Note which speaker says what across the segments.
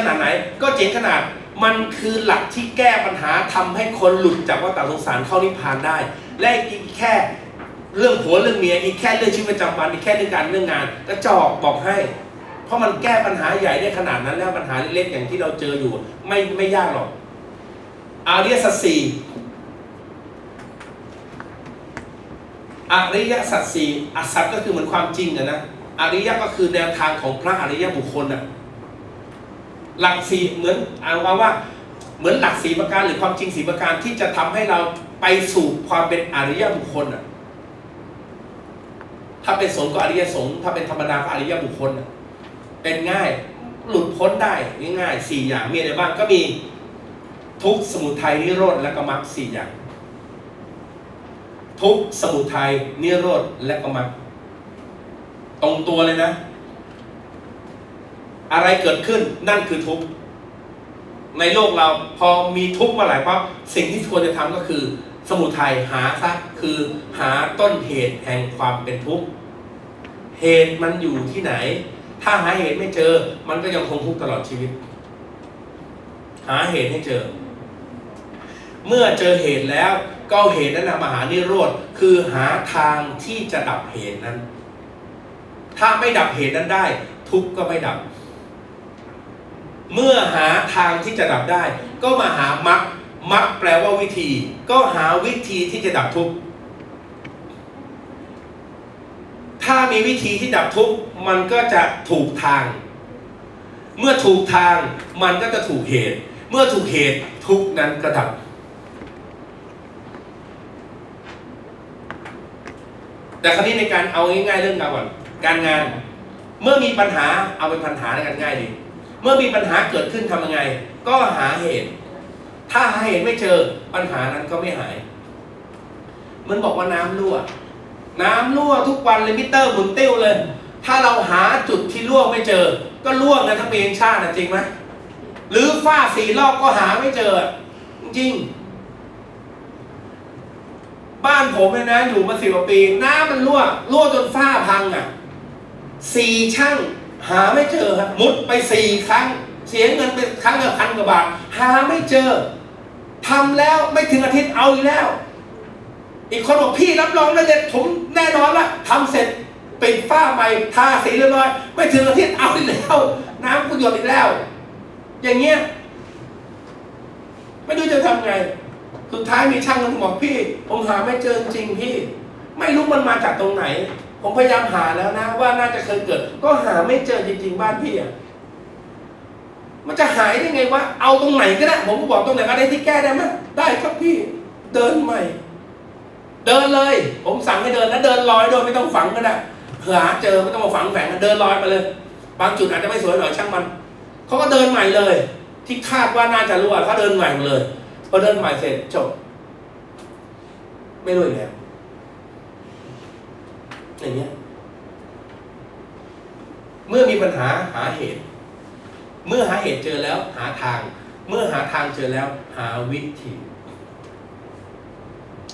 Speaker 1: ขนาดไหนก็เจ๋งขนาดมันคือหลักที่แก้ปัญหาทำให้คนหลุดจากวัฏสงสารเข้านิพพานได้ และอีกแค่เรื่องผัวเรื่องเมียอีกแค่เรื่องชีวิตประจำวันอีกแค่เรื่องการเรื่องงานกระจอกบอกให้ เพราะมันแก้ปัญหาใหญ่ได้ขนาดนั้นแล้วปัญหาเล็กๆอย่างที่เราเจออยู่ ไม่ไม่ยากหรอกอาริยสัจสี่อริยสัจสี่อสัจก็คือเหมือนความจริงอะนะอริยก็คือแนวทางของพระอริยบุคคลอะ หลักสี่เหมือนเอาว่าว่า เหมือนหลักสีประการหรือความจริงสีประการที่จะทำให้เราไปสู่ความเป็นอริยบุคคลอะถ้าเป็นสงฆ์ก็อริยสงฆ์ถ้าเป็นธรรมดาก็อริยบุคคลอะเป็นง่ายหลุดพ้นได้ง่ายๆสี่อย่างมีอะไรบ้างก็มีทุกข์สมุทัยนิโรธและก็มรรคสี่อย่าง ทุกข์สมุทัยนิโรธและก็มรรคตรงตัวเลยนะ อะไรเกิดขึ้นนั่นคือทุกข์ในโลกเราพอมีทุกข์มื่อไหร่ปั๊บสิ่งที่ควรจะทำก็คือ สมุทัยหาซะคือหาต้นเหตุแห่งความเป็นทุกข์เหตุมันอยู่ที่ไหน ถ้าหาเหตุไม่เจอ มันก็ยังคงทุกข์ตลอดชีวิต หาเหตุให้เจอ เมื่อเจอเหตุแล้วก็เหตุนั้นนะมาหานิโรธคือหาทางที่จะดับเหตุนั้น ถ้าไม่ดับเหตุนั้นได้ ทุกข์ก็ไม่ดับ เมื่อหาทางที่จะดับได้ ก็มาหามรรคมรรคแปลว่าวิธี ก็หาวิธีที่จะดับทุกข์ถ้ามีวิธีที่ดับทุกข์มันก็จะถูกทาง เมื่อถูกทางมันก็จะถูกเหตุ เมื่อถูกเหตุทุกนั้นก็ดับแต่คราวนี้ในการเอาง่ายๆเรื่องงานก่อนการงาน เมื่อมีปัญหาเอาเป็นปัญหาในการง่ายดี เมื่อมีปัญหาเกิดขึ้นทำยังไง ก็หาเหตุ ถ้าหาเหตุไม่เจอปัญหานั้นก็ไม่หายมันบอกว่าน้ำรั่ว น้ำรั่วทุกวันเลยมิเตอร์หมุนติ้วเลย ถ้าเราหาจุดที่รั่วไม่เจอ ก็รั่วกันทั้งปีทั้งชาตินะจริงไหมหรือฝ้าสีรอบก็หาไม่เจอ จริง บ้านผมเนี่ยนะอยู่มาสิบกว่าปี น้ำมันรั่ว รั่วจนฝ้าพังอะ สี่ช่าง หาไม่เจอครับมุดไปสี่ครั้ง เสียเงินไปครั้งละพันกว่าบาทหาไม่เจอทำแล้วไม่ถึงอาทิตย์เอาอีกแล้ว อีกคนบอกพี่รับรองได้เลยผมแน่นอนละทำเสร็จเปิดฝ้าใหม่ทาสีเรียบร้อย ไม่ถึงอาทิตย์เอาอีกแล้ว น้ำกุหยดอีกแล้ว อย่างเงี้ยไม่รู้จะทำไง สุดท้ายมีช่างคนบอกพี่ ผมหาไม่เจอจริงพี่ ไม่รู้มันมาจากตรงไหน ผมพยายามหาแล้วนะ ว่าน่าจะเคยเกิด ก็หาไม่เจอจริงๆบ้านพี่อะมันจะหายได้ไงวะเอาตรงไหนก็ได้ ผมก็บอกตรงไหนก็ได้ที่แก้ได้ไหมได้ครับพี่เดินใหม่ เดินเลย ผมสั่งให้เดินแล้วเดินลอยโดยไม่ต้องฝังก็ได้เผื่อหาเจอไม่ต้องมาฝังแฝงนะเดินลอยมาเลย บางจุดอาจจะไม่สวยหน่อยช่างมันเขาก็เดินใหม่เลย ที่คาดว่าน่าจะรู้อะเขาเดินใหม่หมดเลยพอเดินใหม่เสร็จจบไม่รู้อีกแล้ว อย่างเงี้ย เมื่อมีปัญหาหาเหตุ เมื่อหาเหตุเจอแล้วหาทาง เมื่อหาทางเจอแล้ว หาวิธี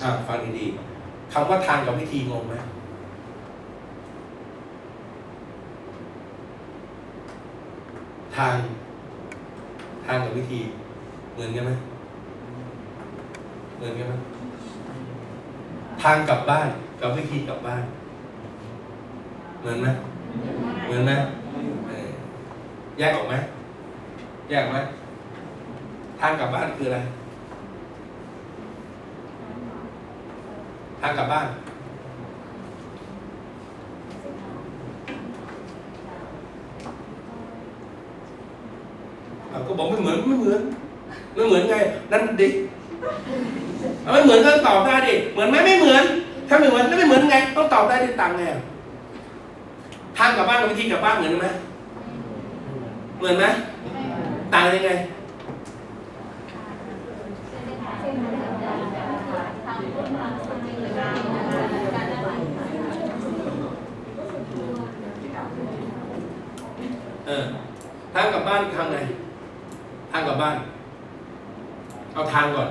Speaker 1: อ่าฟังดีๆคำว่าทางกับวิธีงงไหมทาง ทางกับวิธี เหมือนกันไหมเหมือนกันไหมทางกลับบ้านกับวิธีกลับบ้าน เหมือนไหมเหมือนไหมแยกออกไหมแยกไหมทางกลับบ้านคืออะไร ทางกลับบ้านอะก็บอกไม่เหมือนไม่เหมือนไม่เหมือนไง นั่นดิไม่เหมือนก็ตอบได้ดิ เหมือนไหมไม่เหมือน ถ้าไม่เหมือนแล้วไม่เหมือนไง ต้องตอบได้ด้วยตังไง ทางกลับบ้านกับวิธีกลับบ้านเหมือนไหมเหมือนไหมต่างยังไงเออทางกลับบ้านทางไงทางกลับบ้าน เอาทางก่อน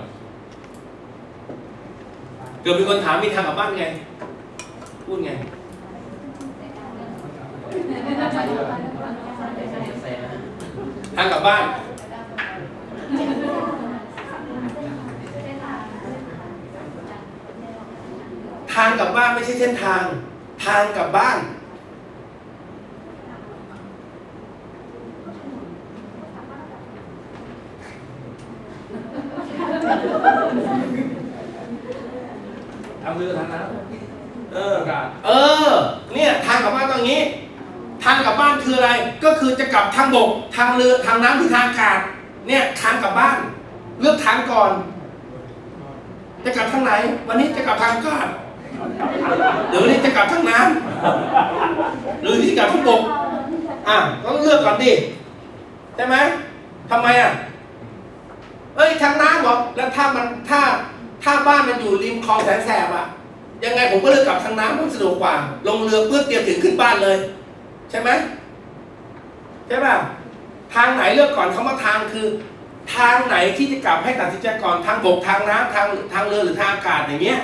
Speaker 1: เกิดมีคนถามมีทางกลับบ้านไง พูดไง ทางกลับบ้าน ทางกลับบ้านไม่ใช่เส้นทาง ทางกลับบ้าน
Speaker 2: ทำเรือทางน้
Speaker 1: เอำ อ
Speaker 2: อากาศ
Speaker 1: เออ เนี่ยทางกลับบ้านตรงนี้ ทางกลับบ้านคืออะไร ก็คือจะกลั บทางบกทางเรือทางน้ำหรือทางอากาศเนี่ยทางกลับบ้าน เลือกทางก่อน จะกลับทางไหน วันนี้จะกลับทางอากาศหรือวันนี้จะกลับทางน้ำหรือที่กลับทางบกอะต้องเลือกก่อนดิใช่ไหมทำไมอะเอ้ยทางน้ำเหรอแล้วถ้ามันถ้าถ้าบ้านมันอยู่ริมคลองแสนแสบอะยังไงผมก็เลือกกลับทางน้ำมันสะดวกกว่า ลงเรือเพื่อเตรียมถึงขึ้นบ้านเลย ใช่ไหม ใช่ป่ะทางไหนเลือกก่อนคำว่าทางคือ ทางไหนที่จะกลับให้ตัดสินใจก่อนทางบกทางน้ำทางทางเรือหรือทางอากาศอย่างเงี้ย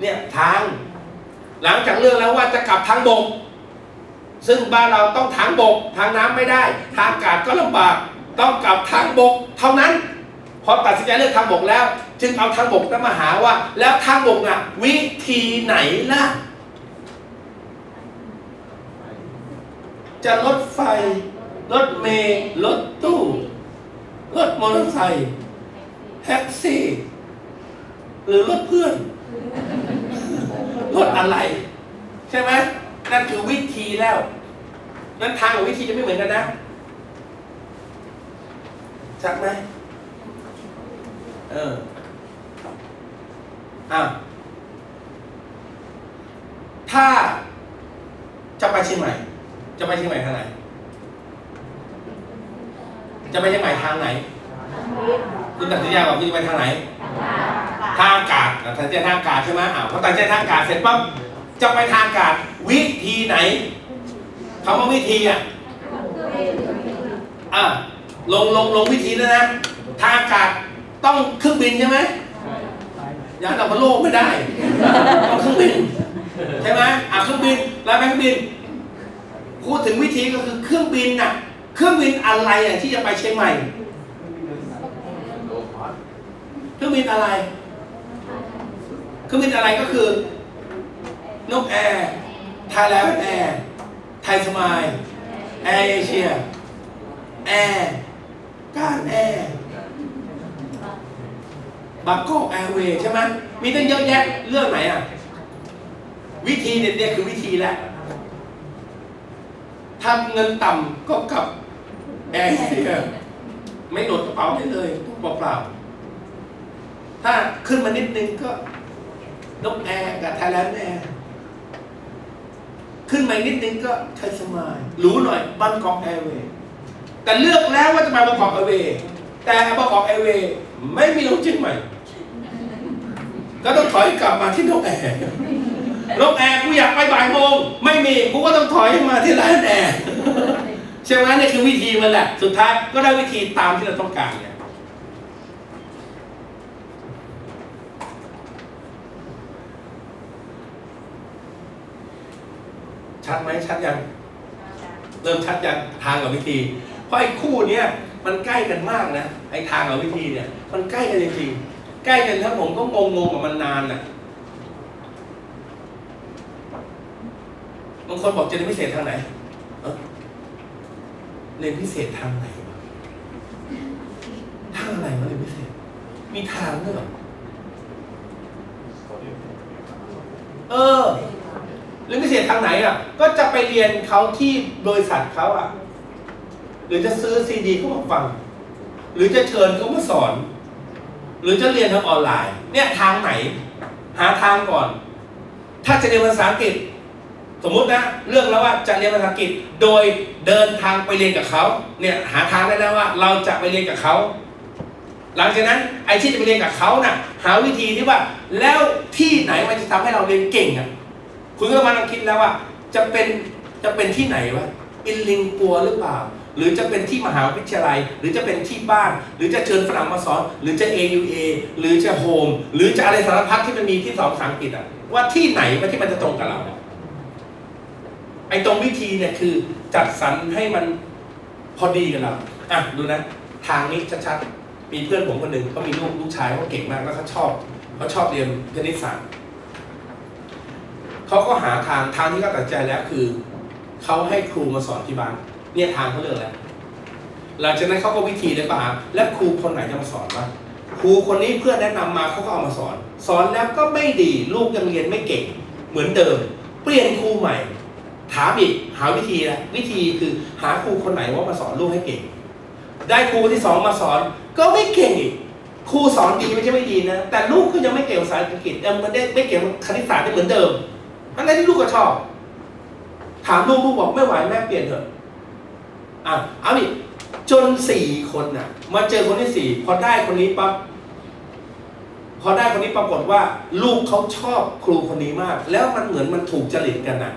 Speaker 1: เนี่ยทาง หลังจากเลือกแล้วว่าจะกลับทางบก ซึ่งบ้านเราต้องทางบก ทางน้ำไม่ได้ ทางอากาศก็ลำบาก ต้องกลับทางบก เท่านั้นพอตัดสินใจเลือกทางบกแล้ว จึงเอาทางบกนั้นมาหาว่า แล้วทางบกน่ะวิธีไหนล่ะจะรถไฟ รถเมล์รถตู้ รถมอเตอร์ไซค์แท็กซี่ หรือรถเพื่อน รถอะไร ใช่ไหมนั่นคือวิธีแล้ว นั้นทางกับวิธีจะไม่เหมือนกันนะชัดไหมเอออะถ้าจะไปเชียงใหม่ จะไปเชียงใหม่ทางไหน จะไปเชียงใหม่ทางไหน คุณตัดสินใจว่าคุณจะไปทางไหน ทางอากาศตัดสินใจทางอากาศใช่ไหมอ่าพอตัดสินใจทางอากาศเสร็จปั๊บจะไปทางอากาศวิธีไหนคำว่าวิธีอะอะลงลงลงวิธีแล้วนะทางอากาศต้องเครื่องบินใช่ไหมยานอวโลกไม่ได้ต้องเครื่องบินใช่ไหมอะเครื่องบินแล้วไปเครื่องบินพูดถึงวิธีก็คือเครื่องบินน่ะ เครื่องบินอะไรอะที่จะไปเชียงใหม่ เครื่องบินอะไร เครื่องบินอะไรก็คือนกแอร์ไทยแลนด์แอร์ ไทยสมายแอร์เอเชีย แอร์ การแอร์บางกอกแอร์เวย์ใช่ไหมมีตั้งเยอะแยะเรื่องไหนอะ วิธีเนี่ยเนี่ยคือวิธีแหล้วถ้าเงินต่ำก็กลับ แอร์เอเชียไม่โหลดกระเป๋าได้เลยเปล่าๆถ้าขึ้นมานิดนึงก็นกแอร์กับไทยแลนด์แอร์ขึ้นมาอีกนิดนึงก็ไทยสมายหรูหน่อยบางกอกแอร์เวย์แต่เลือกแล้วว่าจะมาบางกอกแอร์เวย์แต่บางกอกแอร์เวย์ไม่มีลงเชียงใหม่ก็ต้องถอยกลับมาที่นกแอร์นกแอร์กูอยากไปบ่ายโมงไม่มีกูก็ต้องถอยมาที่ร้านแอร์ ใช่ไหมนี่คือวิธีมันแหละสุดท้ายก็ได้วิธีตามที่เราต้องการเนี่ยชัดไหมชัดยัง เริ่มชัดยังทางกับวิธี เพราะไอ้คู่เนี้ยมันใกล้กันมากนะไอ้ทางกับวิธีเนี่ย มันใกล้กันจริงๆใกล้กันแล้วผมก็งงๆกับมันนานน่ะบางคนบอกจะเรียนพิเศษทางไหนเอ้อ เรียนพิเศษทางไหนวะทางอะไรวะเรียนพิเศษ มีทางด้วยเหรอเออเรียนพิเศษทางไหนอะ ก็จะไปเรียนเขาที่บริษัทเขาอะ หรือจะซื้อซีดีเขามาฟัง หรือจะเชิญเขามาสอน หรือจะเรียนทางออนไลน์ เนี่ยทางไหน หาทางก่อน ถ้าจะเรียนภาษาอังกฤษ สมมุตินะเลือกแล้วว่าจะเรียนภาษาอังกฤษโดยเดินทางไปเรียนกับเขาเนี่ยหาทางได้แล้วว่าเราจะไปเรียนกับเขาหลังจากนั้นไอ้ที่จะไปเรียนกับเขาน่ะหาวิธีที่ว่า แล้วที่ไหนมันจะทำให้เราเรียนเก่งอะคุณก็มาลองคิดแล้วว่า จะเป็นจะเป็นที่ไหนวะอินลิงปัวหรือเปล่า หรือจะเป็นที่มหาวิทยาลัย หรือจะเป็นที่บ้าน หรือจะเชิญฝรั่งมาสอน หรือจะ AUA หรือจะโฮมหรือจะอะไรสารพัดที่มันมีที่สอนภาษาอังกฤษอะว่าที่ไหนมันที่มันจะตรงกับเรา ไอ้ตรงวิธีเนี่ยคือจัดสรรให้มันพอดีกับเราอะดูนะ ทางนี้ชัดๆมีเพื่อนผมคนหนึ่งเขามีลูกลูกชายเขาเก่งมากแล้วเขาชอบเขาชอบเรียนคณิตศาสตร์เขาก็หาทางทางที่เขาตัดใจแล้วคือเขาให้ครูมาสอนที่บ้านเนี่ยทางเขาเลือกแล้วหลังจากนั้นเขาก็วิธีเลยป่ะและครูคนไหนจะมาสอนวะครูคนนี้เพื่อนแนะนำมาเขาก็เอามาสอน สอนแล้วก็ไม่ดีลูกยังเรียนไม่เก่งเหมือนเดิม เปลี่ยนครูใหม่ ถามอีกหาวิธีนะวิธีคือหาครูคนไหนว่ามาสอนลูกให้เก่ง ได้ครูที่สองมาสอนก็ไม่เก่งอีกครูสอนดีไม่ใช่ไม่ดีนะ แต่ลูกก็ยังไม่เก่งภาษาอังกฤษยังไม่ได้ไม่เก่งคณิตศาสตร์ได้เหมือนเดิมอันนั้นที่ลูกก็ชอบ ถามลูกลูกบอกไม่ไหวแม่เปลี่ยนเถอะอะเอาอีกจนสี่คนน่ะมาเจอคนที่สี่พอได้คนนี้ปั๊บพอได้คนนี้ปรากฏว่า ลูกเขาชอบครูคนนี้มาก แล้วมันเหมือนมันถูกจริตกันน่ะ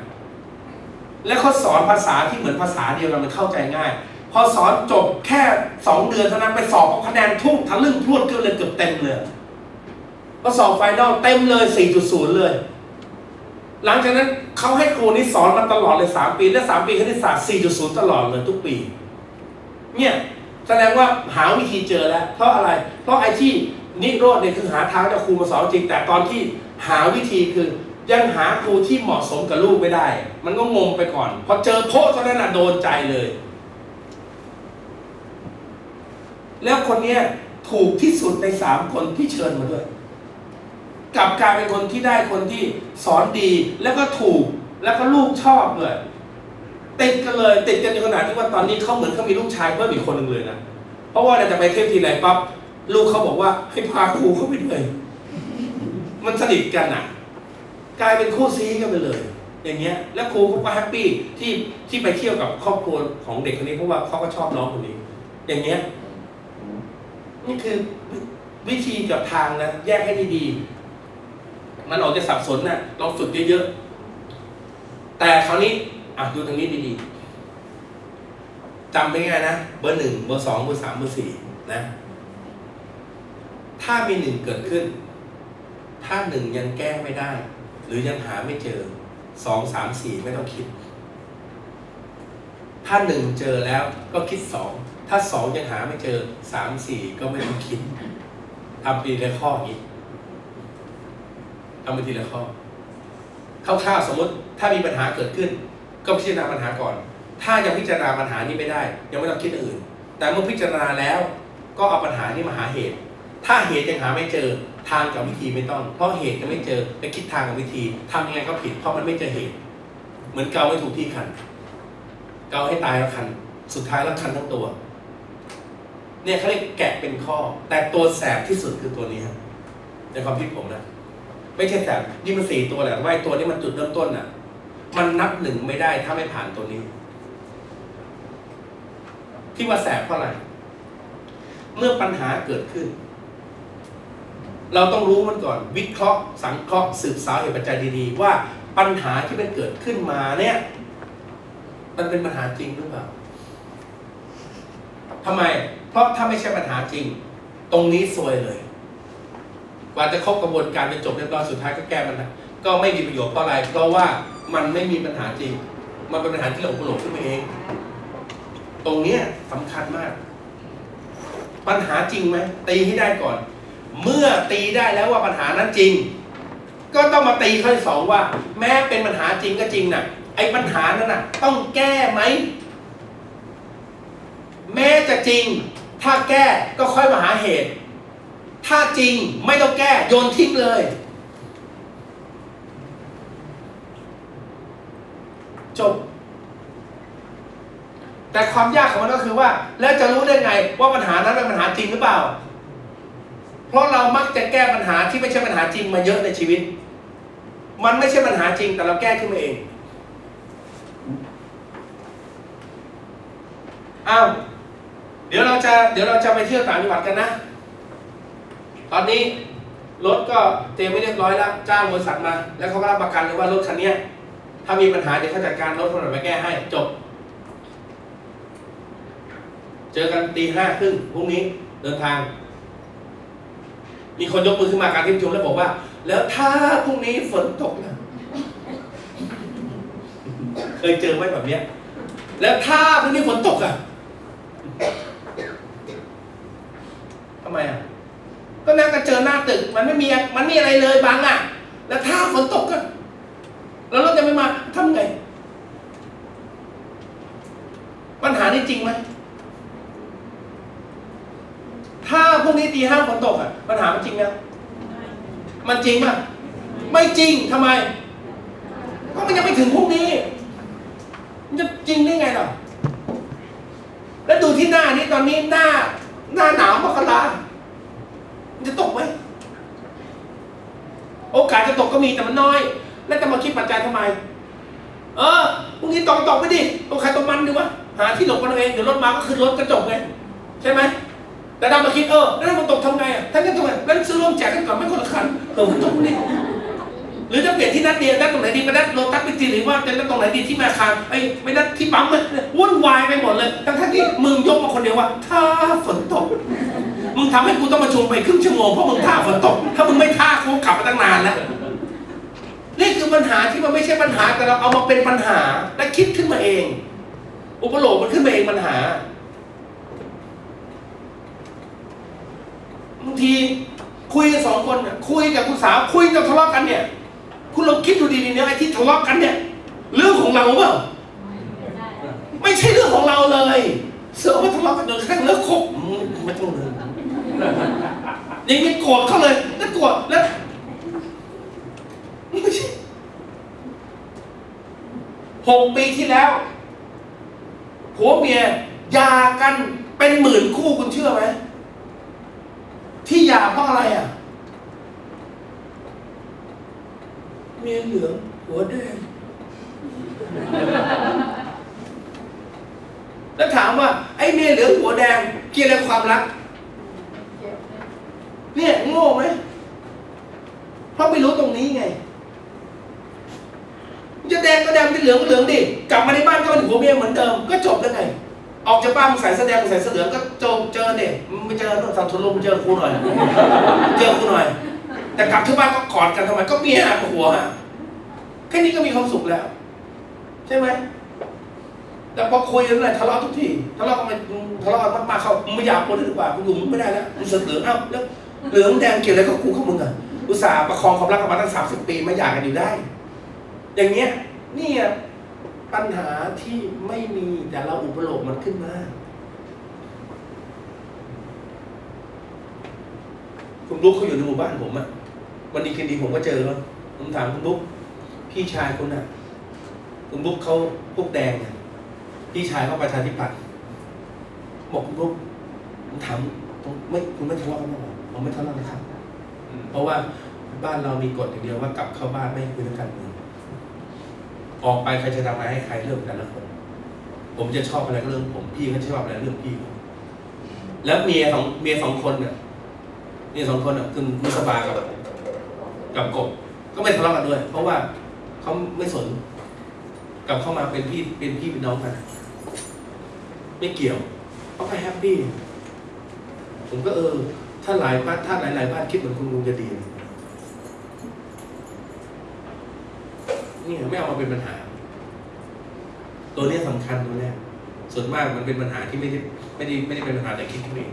Speaker 1: แล้วเขาสอนภาษาที่เหมือนภาษาเดียวกันมันเข้าใจง่าย พอสอนจบแค่สองเดือนเท่านั้นไปสอบเอาคะแนนทุ่งทะลึ่งพรวดเกือบเลยเกือบเต็มเลยพอสอบไฟนอลเต็มเลย 4.0 เลย หลังจากนั้นเขาให้ครูนี้สอนมาตลอดเลย 3 ปีและ 3 ปีคณิตศาสตร์ 4.0 ตลอดเลยทุกปี เนี่ยแสดงว่าหาวิธีเจอแล้ว เพราะอะไร เพราะไอ้ที่นิโรธเนี่ยคือหาทางจะครูมาสอนจริง แต่ตอนที่หาวิธีคือ ยังหาครูที่เหมาะสมกับลูกไม่ได้ มันก็งงไปก่อน พอเจอโพะเท่านั้นน่ะโดนใจเลย แล้วคนเนี้ยถูกที่สุดในสามคนที่เชิญมาด้วย กลับกลายเป็นคนที่ได้คนที่สอนดีแล้วก็ถูกแล้วก็ลูกชอบเลยติดกันเลยติดกันในขนาดที่ว่าตอนนี้เขาเหมือนเขามีลูกชายเพิ่มอีกคนหนึ่งเลยนะเพราะว่าเราจะไปเที่ยวทีไรปั๊บลูกเขาบอกว่าให้พาครูเข้าไปด้วยมันสนิทกันอะ กลายเป็นคู่ซีกันไปเลย อย่างเงี้ย แล้วครูเขาก็แฮปปี้ที่ที่ไปเที่ยวกับครอบครัวของเด็กคนนี้เพราะว่าเขาก็ชอบน้องคนนี้ อย่างเงี้ยนี่คือวิธีกับทางนะแยกให้ดีๆมันออกจะสับสนนะ่ะลองฝึกเยอะๆแต่คราวนี้อะดูทางนี้ดีๆจำไปง่ายนะเบอร์หนึ่งเบอร์สองเบอร์สามเบอร์สี่นะ ถ้ามีหนึ่งเกิดขึ้น ถ้าหนึ่งยังแก้ไม่ได้ หรือยังหาไม่เจอสองสามสี่ไม่ต้องคิด ถ้าหนึ่งเจอแล้วก็คิดสองถ้าสองยังหาไม่เจอสามสี่ก็ไม่ต้องคิดทำปีละข้อนี้ทำไปทีละข้อคร่าวๆสมมติถ้ามีปัญหาเกิดขึ้น ก็พิจารณาปัญหาก่อน ถ้ายังพิจารณาปัญหานี้ไม่ได้ ยังไม่ต้องคิดอื่น แต่เมื่อพิจารณาแล้ว ก็เอาปัญหานี้มาหาเหตุ ถ้าเหตุยังหาไม่เจอ ทางกับวิธีไม่ต้อง เพราะเหตุยังไม่เจอไปคิดทางกับวิธีทำยังไงก็ผิด เพราะมันไม่เจอเหตุ เหมือนเกาไม่ถูกที่คัน เกาให้ตายแล้วคัน สุดท้ายแล้วคันทั้งตัว เนี่ยเขาเรียกแกะเป็นข้อ แต่ตัวแสบที่สุดคือตัวนี้ครับในความคิดผมนะ ไม่ใช่แสบนี่มันสี่ตัวแหละว่าไอ้ตัวนี้มันจุดเริ่มต้นน่ะ มันนับหนึ่งไม่ได้ถ้าไม่ผ่านตัวนี้ ที่ว่าแสบเพราะอะไร เมื่อปัญหาเกิดขึ้น เราต้องรู้มันก่อน วิเคราะห์สังเคราะห์สืบสาวเหตุปัจจัยดีๆ ว่าปัญหาที่มันเกิดขึ้นมาเนี่ย มันเป็นปัญหาจริงหรือเปล่าทำไม เพราะถ้าไม่ใช่ปัญหาจริง ตรงนี้ซวยเลยกว่าจะครบกระบวนการจนจบเรียบร้อยสุดท้ายก็แก้มันนะก็ไม่มีประโยชน์เพราะอะไร เพราะว่ามันไม่มีปัญหาจริง มันเป็นปัญหาที่หลงหลงขึ้นมาเอง ตรงเนี้ยสำคัญมาก ปัญหาจริงไหมตีให้ได้ก่อน เมื่อตีได้แล้วว่าปัญหานั้นจริง ก็ต้องมาตีข้อที่สองว่า แม้เป็นปัญหาจริงก็จริงน่ะ ไอ้ปัญหานั้นน่ะ ต้องแก้ไหม แม้จะจริง ถ้าแก้ก็ค่อยมาหาเหตุ ถ้าจริงไม่ต้องแก้โยนทิ้งเลย จบ แต่ความยากของมันก็คือว่า แล้วจะรู้ได้ไงว่าปัญหานั้นเป็นปัญหาจริงหรือเปล่า เพราะเรามักจะแก้ปัญหาที่ไม่ใช่ปัญหาจริงมาเยอะในชีวิต มันไม่ใช่ปัญหาจริงแต่เราแก้ขึ้นมาเองอ้าวเดี๋ยวเราจะเดี๋ยวเราจะไปเที่ยวต่างจังหวัดกันนะ ตอนนี้รถก็เตรียมไว้เรียบร้อยแล้วจ้างบริษัทมา แล้วเขาก็รับประกันเลยว่ารถคันนี้ถ้ามีปัญหาเดี๋ยวเขาจัดการรถคนอื่นไปแก้ให้จบ เจอกันตีห้าครึ่งพรุ่งนี้เดินทาง มีคนยกมือขึ้นมาการที่ประชุมแล้วบอกว่า แล้วถ้าพรุ่งนี้ฝนตกนะเคยเจอไหมแบบเนี้ย แล้วถ้าพรุ่งนี้ฝนตกอะทำไมอะก็นั่งก็เจอหน้าตึก มันไม่มีอะมันไม่มีอะไรเลยบังอะ แล้วถ้าฝนตกก็แล้วรถจะไม่มาทำไง ปัญหานี้จริงไหม ถ้า พรุ่งนี้ตีห้าฝนตกอะปัญหามันจริงไหมมันจริงป่ะไม่จริงทำไม ก็มันยังไม่ถึงพรุ่งนี้ มันจะจริงได้ไงหรอแล้วดูที่หน้านี่ตอนนี้หน้า หน้าหนาวมกรามันจะตกไหมโอกาสจะตกก็มีแต่มันน้อย แล้วจะมาคิดปัจจัยทำไม เออพรุ่งนี้ตกตกไปดิตัวใครตัวมันดีวะหาที่หลบกันเอาเองเดี๋ยวรถมาก็ขึ้นรถกระจกไงใช่ไหม แต่เรามาคิดเออแล้วมันตกทำไงอะถ้างั้ทำไงงั้นซื้อร่วมแจกกันก่อนไม่คนละคันเออมันตกนี่หรือจะเปลี่ยนที่นัดเดียวนัดตรงไหนดีไปนัดโลตัสไปจีหรือว่าจะนัดตรงไหนดีที่ม่คานไอ้ไม่นัดที่ปั๊มเลยวุ่นวายไปหมดเลยทั้งทั้งที่มึงยกมาคนเดียวว่า ถ้าฝนตกมึงทำให้กูต้องมาชุมไปครึ่งชั่วโมงเพราะมึงท่าฝนตก ถ้ามึงไม่ท่ากูกลับมาตั้งนานแล้วนี่คือปัญหาที่มันไม่ใช่ปัญหาแต่เราเอามาเป็นปัญหา และคิดขึ้นมาเอง อุปโลกมันขึ้นมาเองปัญหา บางทีคุยกันสองคนน่ะคุยกับคุณสาวคุยกับทะเลาะกันเนี่ย คุณลองคิดดูดีๆเนี่ยไอ้ที่ทะเลาะกันเนี่ย เรื่องของเราเปล่าไม่ใช่เรื่องของเราเลยเสือมาทะเลาะกันจนกระทั่งเลิกคบอืมไม่ต้องเลยยังไม่โกรธเขาเลยแล้วโกรธแล้วไม่ใช่หกปีที่แล้วผัวเมียยากันเป็นหมื่นคู่คุณเชื่อไหม ที่หย่าเพราะอะไรอะ เมียเหลืองหัวแดง แล้วถามว่า ไอ้เมียเหลืองหัวแดง เกี่ยวอะไรกับความรัก เนี่ยโง่ไหมเพราะไม่รู้ตรงนี้ไง จะแดงก็แดงจะเหลืองก็เหลืองดิ กลับมาในบ้านก็เป็นหัวเมียเหมือนเดิม ก็จบแล้วไง ออกจากบ้านมึงใส่เสื้อแดงมึงใส่เสื้อเหลืองก็เจบเจอเนี่ยมึงไปเจอน่นสังทุนลมเจอครูหน่อย เจอครูหน่อย แต่กลับที่บ้านก็กอดกันทำไมก็เมียกับหัวแค่นี้ก็มีความสุขแล้ว ใช่ไหมแต่พอคุยกันเลยทะเลาะทุกทีทะเลาะกันไปทะเลาะกันมากๆเขาไม่อยากคนอื่นดีกว่ากูอยู่มึงไม่ได้แล้วมึงเสือกเหลืองเอ้าแล้วเหลืองแดงเกี่ยวอะไรกับกูกับมึงอะอุตส่าห์ประคองความรักกันมาตั้งสามสิบปีไมาอยากกันอยู่ได้ อย่างเงี้ยนี่อะ ปัญหาที่ไม่มีแต่เราอุปโลกมันขึ้นมาคุณบุ๊กเขาอยู่ในหมู่บ้านผมอะวันดีคืนดีผมก็เจอเขาผมถามคุณบุ๊กพี่ชายคุณอะคุณบุ๊กเขาพวกแดงอะพี่ชายเขาประชาธิปัตย์บอกคุณบุ๊กผมถามตรงไม่คุณไม่ทะเลาะกันหรอผมไม่ทะเลาะนะครับเพราะว่าบ้านเรามีกฎอย่างเดียวว่ากลับเข้าบ้านไม่คุยเรื่องการเมือง ออกไปใครจะทำอะไรให้ใครเรื่องแต่ละคน ผมจะชอบอะไรก็เรื่องผม พี่ก็ชอบอะไรเรื่องพี่ แล้วเมียของเมียสองคนเนี่ยเมียสองคนอะคือมุสบากับกับกบ ก็ไม่ทะเลาะกันด้วย เพราะว่าเขาไม่สนกลับเข้ามาเป็นพี่เป็นพี่เป็นน้องกันไม่เกี่ยวเขาก็แฮปปี้ ผมก็เออ ถ้าหลายบ้านถ้าหลายหลายบ้านคิดเหมือนคุณลุงจะดีนะ นี่ไม่เอามาเป็นปัญหา ตัวนี้ยสำคัญตัวเนี้ยส่วนมากมันเป็นปัญหาที่ไม่ได้ไม่ได้ไม่ได้เป็นปัญหาแต่คิดเอง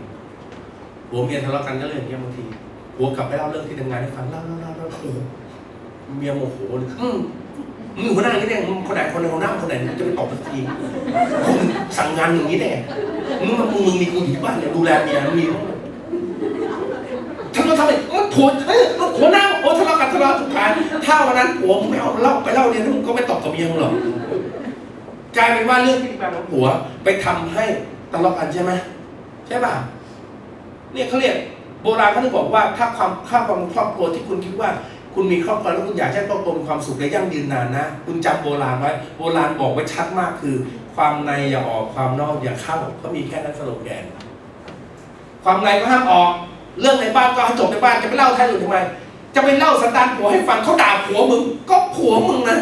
Speaker 1: ผัวเมียทะเลาะกันก็เรื่องเงี้ยบางทีผัวกลับไปเล่าเรื่องที่ทำงานให้ฟังเล่าเล่าเล่าเล่าโอ้เมียโมโหเลยอืมมึงหัวหน้าอย่างนี้ได้ไงมึงคนไหนคนในหัวหน้าคนไหนจะไปตอบสักทีมึงสั่งงานอย่างนี้ได้ไงมึงมึงมึงมีกูอยู่บ้านเนี่ยดูแลเมียมึงมีบ้งไหมทำไมทำไมมันผัวเอ้ยมันผัวหน้าะเลาะกันทะเลาะสุดท้ายถ้าวันนั้นผัวมึงไม่เอาเล่าไปเล่าเรียนมึงก็ไม่ตอบกับเมียมึงหรอกกลายเป็นว่าเรื่องที่แปลว่าผัวไปทำให้ทะเลาะกันใช่ไหมใช่ป่ะเนี่ยเขาเรียกโบราณเขาถึงบอกว่าถ้าความถ้าความครอบครัวที่คุณคิดว่า คุณมีครอบครัวแล้วคุณอยากให้ครอบครัวมีความสุขและยั่งยืนนานนะ คุณจำโบราณไว้ โบราณบอกไว้ชัดมากคือ ความในอย่าออกความนอกอย่าเข้าเขามีแค่นั้นสโลแกน ความในก็ห้ามออก เรื่องในบ้านก็ให้จบในบ้านจะไปเล่าใครอื่นทำไม จะไปเล่าสันดานผัวให้ฟังเขาด่าผัวมึง ก็ผัวมึงนะ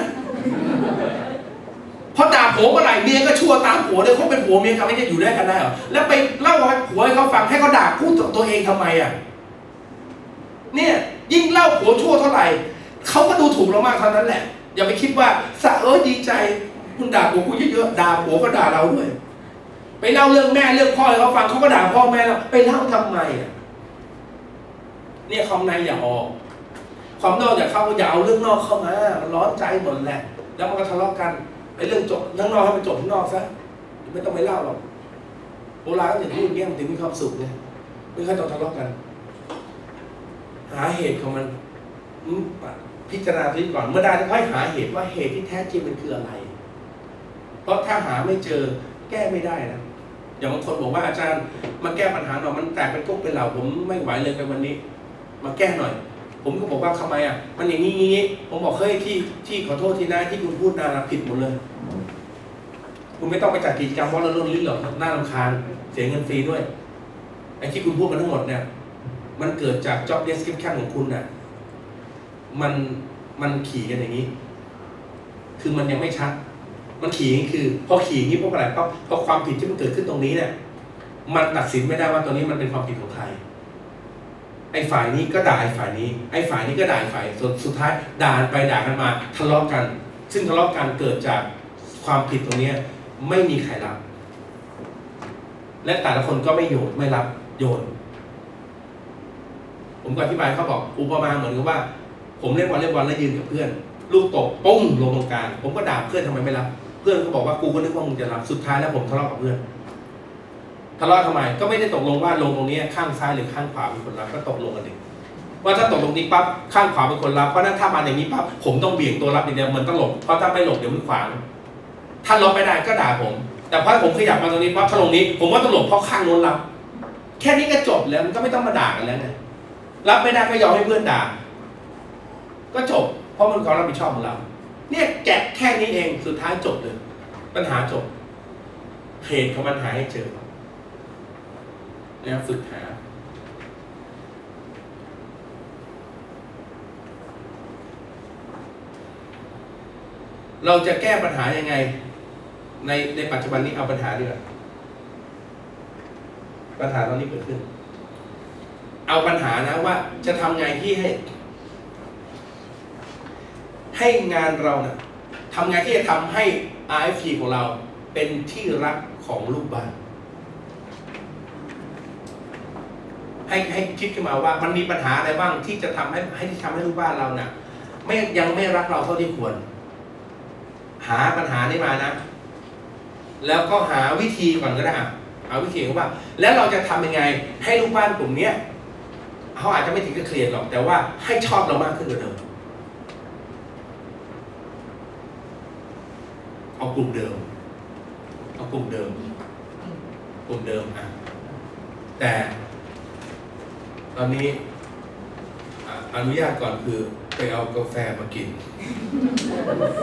Speaker 1: พอด่าผัวเมื่อไหร่เมียก็ชั่วตามผัวเลยเขาเป็นผัวเมียกันไม่ได้อยู่ด้วยกันได้หรอแล้วไปเล่าให้ผัวให้เขาฟังให้เขาด่าพูดตัวเองทำไมอะเนี่ยยิ่งเล่าผัวชั่วเท่าไหร่เขาก็ดูถูกเรามากเท่านั้นแหละ อย่าไปคิดว่าสะเออดีใจคุณด่าผัวคุณเยอะๆด่าผัวก็ด่าเราด้วยไปเล่าเรื่องแม่เรื่องพ่อให้เขาฟังเขาก็ด่าพ่อแม่เราไปเล่าทำไมอะเนี่ยความในอย่าออก ความนอกอย่าเข้าอย่าเอาเรื่องนอกเข้ามา มันร้อนใจหมดแหละ แล้วมันก็ทะเลาะกันไอ้เรื่องจบข้งนอกให้มันจบข้างนอกซะไม่ต้องไปเล่าหรอกโบราณก็ถึงพูดอย่างเงี้ยมันถึงมีความสุขไงไม่ค่อยต้องทะเลาะกัน หาเหตุของมันพิจารณาทีก่อนเมื่อได้ค่อยหาเหตุว่าเหตุที่แท้จริงมันคืออะไร เพราะถ้าหาไม่เจอแก้ไม่ได้นะ อย่างบางคนบอกว่าอาจารย์มาแก้ปัญหาหน่อยมันแตกเป็นกุ๊กเป็นเหล่าผมไม่ไหวเลยในวันนี้ มาแก้หน่อย ผมก็บอกว่าทำไมอะ มันอย่างนี้นี้ผมบอกเฮ้ยที่ที่ขอโทษทีนะที่คุณพูดนานะผิดหมดเลย คุณไม่ต้องไปจัดกิจกรรมเพราะเราเรื่องลิ้นหรอกน่ารำคาญเสียเงินฟรีด้วยไอ้ที่คุณพูดมาทั้งหมดเนี่ย มันเกิดจาก job description ของคุณน่ะ มันมันขี่กันอย่างนี้ คือมันยังไม่ชัด มันขี่อย่างนี้คือ พอขี่อย่างนี้เพราะอะไรเพราะเพราะความผิดที่มันเกิดขึ้นตรงนี้เนี่ย มันตัดสินไม่ได้ว่าตรงนี้มันเป็นความผิดของใคร ไอ้ฝ่ายนี้ก็ด่าไอ้ฝ่ายนี้ ไอ้ฝ่ายนี้ก็ด่าไอ้ฝ่ายสุดสุดท้ายด่ากันไปด่ากันมาทะเลาะกัน ซึ่งทะเลาะกันเกิดจากความผิดตรงนี้ไม่มีใครรับ และแต่ละคนก็ไม่โยนไม่รับโยน ผมก็อธิบายเขาบอกอุปมาเหมือนกับว่า ผมเล่นวอลเลย์บอลแล้วยืนกับเพื่อน ลูกตกปุ้งลงตรงกลางผมก็ด่าเพื่อนทำไมไม่รับ เพื่อนก็บอกว่ากูก็นึกว่ามึงจะรับสุดท้ายแล้วผมทะเลาะกับเพื่อน ทะเลาะทำไมก็ไม่ได้ตกลงว่าลงตรงนี้ข้างซ้ายหรือข้างขวาเป็นคนรับก็ตกลงกันเองว่าถ้าตกลงนี้ปั๊บข้างขวาเป็นคนรับเพราะฉะนั้นถ้ามาอย่างนี้ปั๊บผมต้องเบี่ยงตัวรับอย่างเดียวมันต้องหลบเพราะถ้าไม่หลบเดี๋ยวมันขวางถ้าลบไม่ได้ก็ด่าผม แต่พอผมขยับมาตรงนี้ปั๊บถ้าลงนี้ ผมว่าต้องหลบเพราะข้างโน้นรับ แค่นี้ก็จบแล้วมันก็ไม่ต้องมาด่ากันแล้วไงรับไม่ได้ก็ยอมให้เพื่อนด่า ก็จบ เพราะมันความรับผิดชอบของเรา เนี่ยแกะแค่นี้เองสุดท้ายจบเลยปัญหาจบเหตุของปัญหาให้เจอ นะครับฝึกหา เราจะแก้ปัญหายังไง ในในปัจจุบันนี้เอาปัญหาดีกว่าปัญหาตอนนี้เกิดขึ้น เอาปัญหานะว่าจะทำไงที่ให้ ให้งานเราเนะ่ะทำไงที่จะทำให้ RFP ของเราเป็นที่รักของลูกบ้าน ให้ให้คิดขึ้นมาว่ามันมีปัญหาอะไรบ้างที่จะทำให้ให้ที่ทำให้ลูกบ้านเราเนะ่ะไม่ยังไม่รักเราเท่าที่ควร หาปัญหานี้มานะ แล้วก็หาวิธีก่อนก็ได้อะหาวิธีว่า แล้วเราจะทำยังไง ให้ลูกบ้านกลุ่มเนี้ยเขาอาจจะไม่ถึงกับเครียดหรอก แต่ว่าให้ชอบเรามากขึ้นกว่าเดิมเอากลุ่มเดิมเอากลุ่มเดิม กลุ่มเดิมอะแต่ ตอนนี้อนุญาตก่อนคือไปเอากาแฟมากิน